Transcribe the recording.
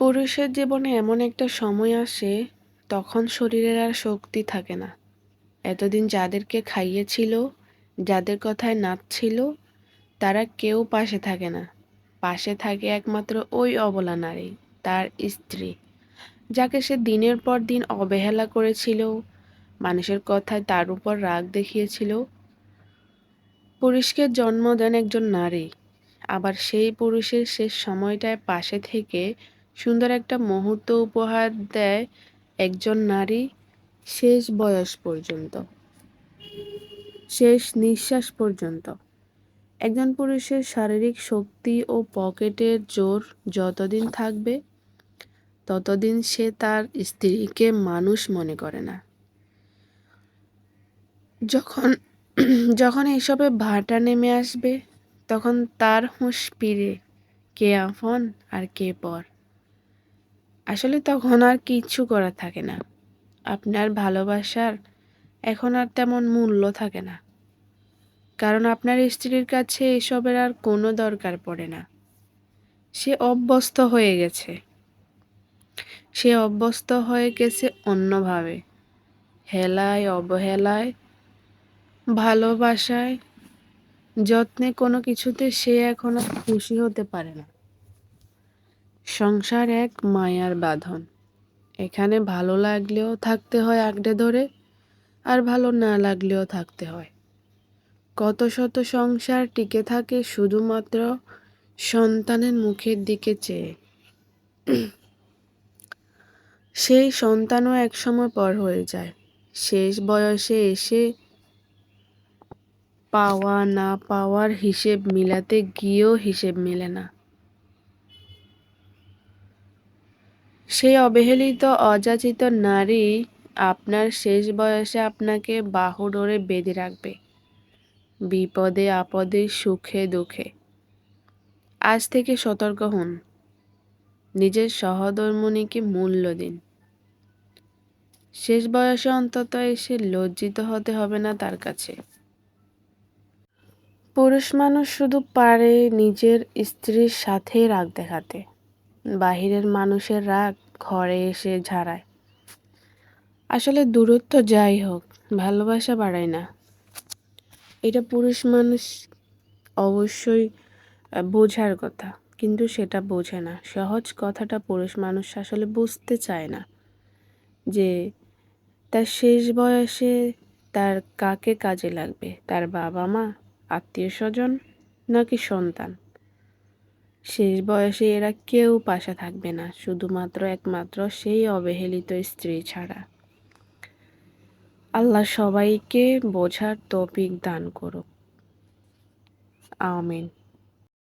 পুরুষের জীবনে এমন একটা সময় আসে, তখন শরীরের আর শক্তি থাকে না। এতদিন যাদেরকে খাইয়েছিল, যাদের কথায় নাচছিল তারা কেউ পাশে থাকে না। পাশে থাকে একমাত্র ওই অবলা নারী, তার স্ত্রী, যাকে সে দিনের পর দিন অবহেলা করেছিল, মানুষের কথায় তার উপর রাগ দেখিয়েছিল। পুরুষকে জন্ম দেন একজন নারী, আবার সেই পুরুষের শেষ সময়টায় পাশে থেকে সুন্দর একটা মুহূর্ত উপহার দেয় একজন নারী শেষ বয়স পর্যন্ত। শেষ নিঃশ্বাস পর্যন্ত। একজন পুরুষের শারীরিক শক্তি ও পকেটের জোর যতদিন থাকবে, ততদিন সে তার স্ত্রীকে মানুষ মনে করে না। যখন যখন এইসবে ভাটা নেমে আসবে, তখন তার হুঁশ পিড়ে কে আফন আর কে পর। আসলে তখন আর কিচ্ছু করার থাকে না। আপনার ভালোবাসার এখন আর তেমন মূল্য থাকে না। কারণ আপনার স্ত্রীর কাছে এসবের আর কোনো দরকার পড়ে না। সে অভ্যস্ত হয়ে গেছে। সে অভ্যস্ত হয়ে গেছে অন্যভাবে। হেলায়, অবহেলায়, ভালোবাসায়, যত্নে কোনো কিছুতে সে এখন খুশি হতে পারে না। সংসার এক মায়ার বাঁধন। এখানে ভালো লাগলেও থাকতে হয় আগড়ে ধরে, আর ভালো না লাগলেও থাকতে হয়। কত শত সংসার টিকে থাকে শুধুমাত্র সন্তানের মুখের দিকে চেয়ে। সেই সন্তানও একসময় পর হয়ে যায়। শেষ বয়সে এসে পাওয়া না পাওয়ার হিসেব মিলাতে গিয়েও হিসেব মেলে না। সেই অবহেলিত, অযাচিত নারী আপনার শেষ বয়সে আপনাকে বাহু ডোরে বেঁধে রাখবে। বিপদে, আপদে, সুখে, দুঃখে। আজ থেকে সতর্ক হন। নিজের সহধর্মণীকে মূল্য দিন। শেষ বয়সে অন্তত এসে লজ্জিত হতে হবে না তার কাছে। পুরুষ মানুষ শুধু পারে নিজের স্ত্রীর সাথে রাগ দেখাতে। বাহিরের মানুষের রাগ ঘরে এসে ঝাড়ায়। আসলে দূরত্ব যাই হোক, ভালোবাসা বাড়ায় না। এটা পুরুষ মানুষ অবশ্যই বোঝার কথা, কিন্তু সেটা বোঝে না। সহজ কথাটা পুরুষ মানুষ আসলে বুঝতে চায় না যে তার শেষ বয়সে তার কাকে কাজে লাগবে? তার বাবা মা আত্মীয় স্বজন নাকি সন্তান? শেষ বয়সে এরা কেউ পাশে থাকবে না, শুধুমাত্র একমাত্র সেই অবহেলিত স্ত্রী ছাড়া। আল্লাহ সবাইকে বোঝার তৌফিক দান করুক। আমিন।